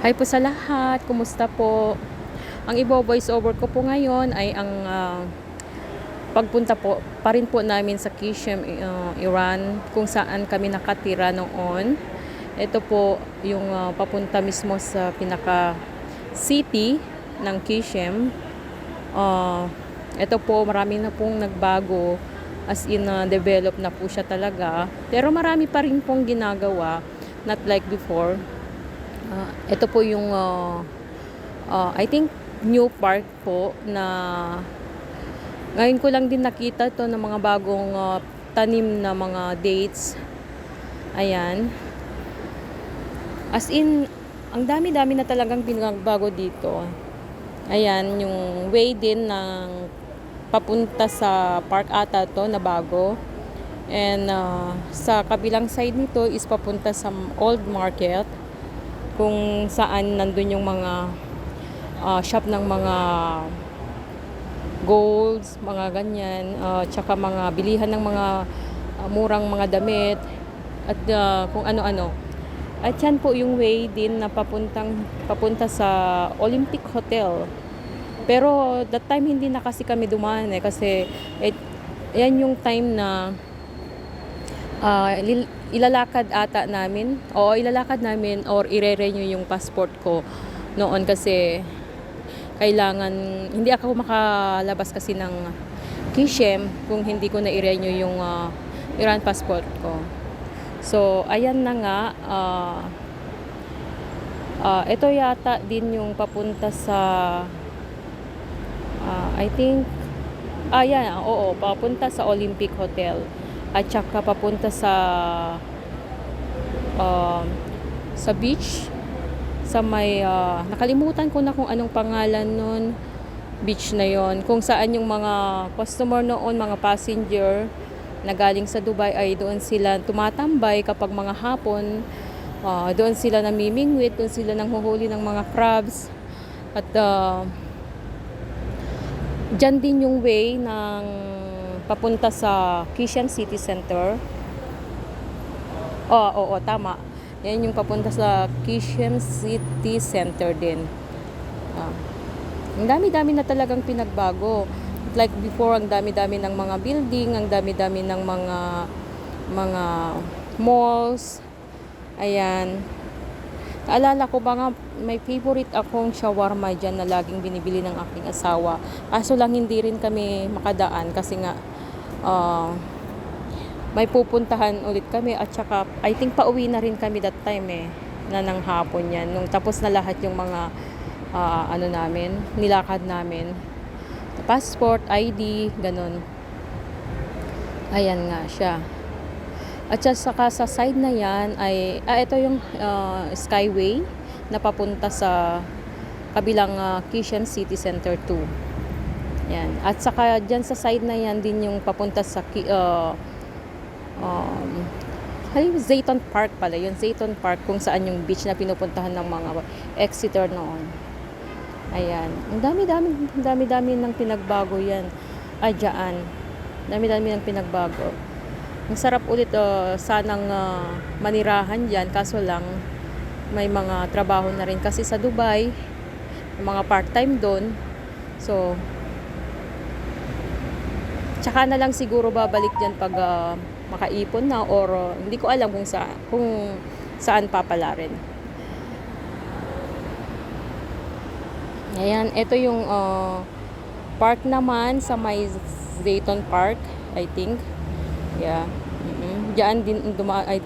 Hi po sa lahat, kumusta po? Ang ibo voice over ko po ngayon ay ang ah, pagpunta po pa rin po namin sa Kishem, uh, Iran, kung saan kami nakatira noon. Ito po yung ah, papunta mismo sa pinaka city ng Kishem. Ah, ito po marami na pong nagbago as in ah, develop na po siya talaga. Pero marami pa rin pong ginagawa, not like before. Ah, ito po yung ah, ah, I think new park po na ngayon ko lang din nakita to ng mga bagong ah, tanim na mga dates. Ayan. As in, ang dami-dami na talagang pinagbago dito. Ayan, yung way din ng papunta sa park ata to na bago. And ah, sa kabilang side nito is papunta sa old market kung saan nandun yung mga ah, shop ng mga golds, mga ganyan, ah, tsaka mga bilihan ng mga ah, murang mga damit at ah, kung ano-ano. At yan po yung way din na papuntang papunta sa Olympic Hotel. Pero that time hindi na kasi kami dumaan eh kasi it, yan yung time na lil- ilalakad ata namin o ilalakad namin or ire-renew yung passport ko noon kasi kailangan hindi ako makalabas kasi ng Kishem kung hindi ko na i-renew yung ah, Iran passport ko. So, ayan na nga. ah ah, ito yata din yung papunta sa ah, I think ah yan, oo, papunta sa Olympic Hotel at saka papunta sa um, sa beach. Sa may ah, nakalimutan ko na kung anong pangalan nun beach na yon kung saan yung mga customer noon mga passenger na galing sa Dubai ay doon sila tumatambay kapag mga hapon. Ah, doon sila namimingwit doon sila nanghuhuli ng mga crabs. At ah, Diyan din yung way ng papunta sa Kishan City Center. Oo, oo, tama. Yan yung papunta sa Kishan City Center din. Ah. Ang dami-dami na talagang pinagbago. Like before, ang dami-dami ng mga building, ang dami-dami ng mga mga malls. Ayan. Naalala ko ba nga, may favorite akong shawarma dyan na laging binibili ng aking asawa. Kaso lang hindi rin kami makadaan kasi nga ah, may pupuntahan ulit kami at saka I think pauwi na rin kami that time eh na ng hapon yan. Nung tapos na lahat yung mga ah, ano namin, nilakad namin. Passport, ID, ganun. Ayan nga siya. At saka sa side na yan ay, ah, ito yung ah, Skyway na papunta sa kabilang uh, Kishan City Center 2. Yan. At saka dyan sa side na yan din yung papunta sa uh, um, ay, Zayton Park pala. Yung Zayton Park kung saan yung beach na pinupuntahan ng mga Exeter noon. Ayan. Ang dami-dami, dami-dami ng pinagbago yan. Dyan. Dami-dami ng pinagbago. Ang sarap ulit uh, sanang uh, manirahan dyan kaso lang may mga trabaho na rin kasi sa Dubai mga part-time doon so tsaka na lang siguro babalik dyan pag uh, makaipon na or uh, hindi ko alam kung, sa, kung saan papala rin ayan ito yung uh, park naman sa may Zayton Park I think Yeah. mm Diyan din duma ay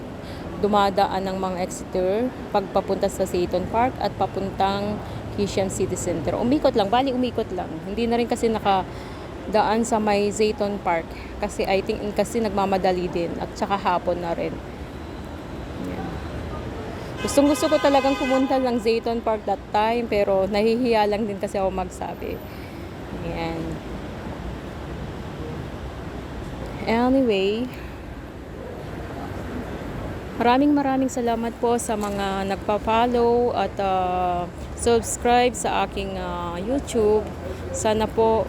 dumadaan ng mga Exeter pagpapunta sa Seaton Park at papuntang Kishan City Center. Umikot lang, bali umikot lang. Hindi na rin kasi naka daan sa may Zayton Park kasi I think kasi nagmamadali din at saka hapon na rin. Yan. Gustong gusto ko talagang pumunta ng Zayton Park that time pero nahihiya lang din kasi ako magsabi. Yan. Anyway, maraming maraming salamat po sa mga nagpa-follow at uh, subscribe sa aking uh, YouTube. Sana po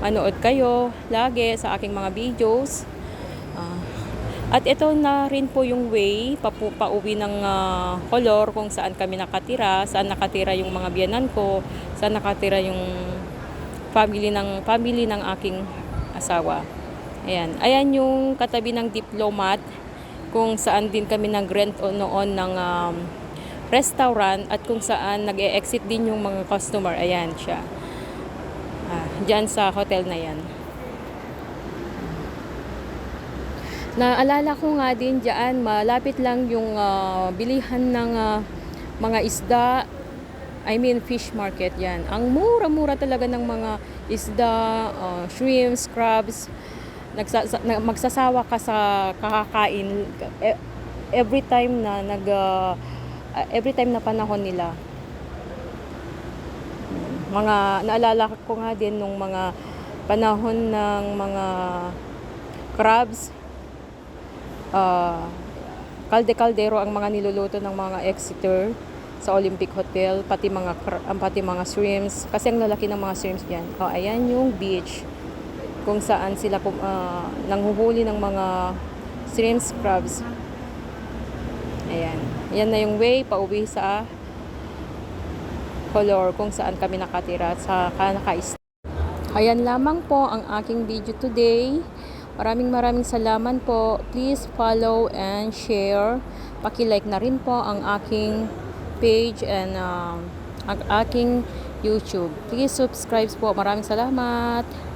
manood kayo lagi sa aking mga videos. Uh, At ito na rin po yung way papu, pauwi ng ah, Color kung saan kami nakatira, saan nakatira yung mga biyanan ko, saan nakatira yung family ng family ng aking asawa. Ayan. Ayan yung katabi ng diplomat kung saan din kami nag-rent noon ng um, restaurant at kung saan nag-e-exit din yung mga customer. Ayan siya. Dyan sa hotel na yan. Naalala ko nga din dyan, malapit lang yung ah, bilihan ng ah, mga isda. I mean fish market yan. Ang mura-mura talaga ng mga isda, ah, shrimps, crabs. Nagsasa- na- magsasawa ka sa kakakain e- every time na nag ah, every time na panahon nila. Mga naalala ko nga din nung mga panahon ng mga crabs, ah, kalde-kaldero ang mga niluluto ng mga Exeter sa Olympic Hotel, pati mga ah, pati mga shrimps kasi ang lalaki ng mga shrimps diyan. Oh, ayan yung beach kung saan sila ah, nanghuhuli ng mga shrimps, crabs. Ayan. Yan na yung way pauwi sa Color kung saan kami nakatira sa naka Ayan lamang po ang aking video today. Maraming maraming salamat po. Please follow and share. Paki-like na rin po ang aking page and um, ang aking YouTube. Please subscribe po. Maraming salamat.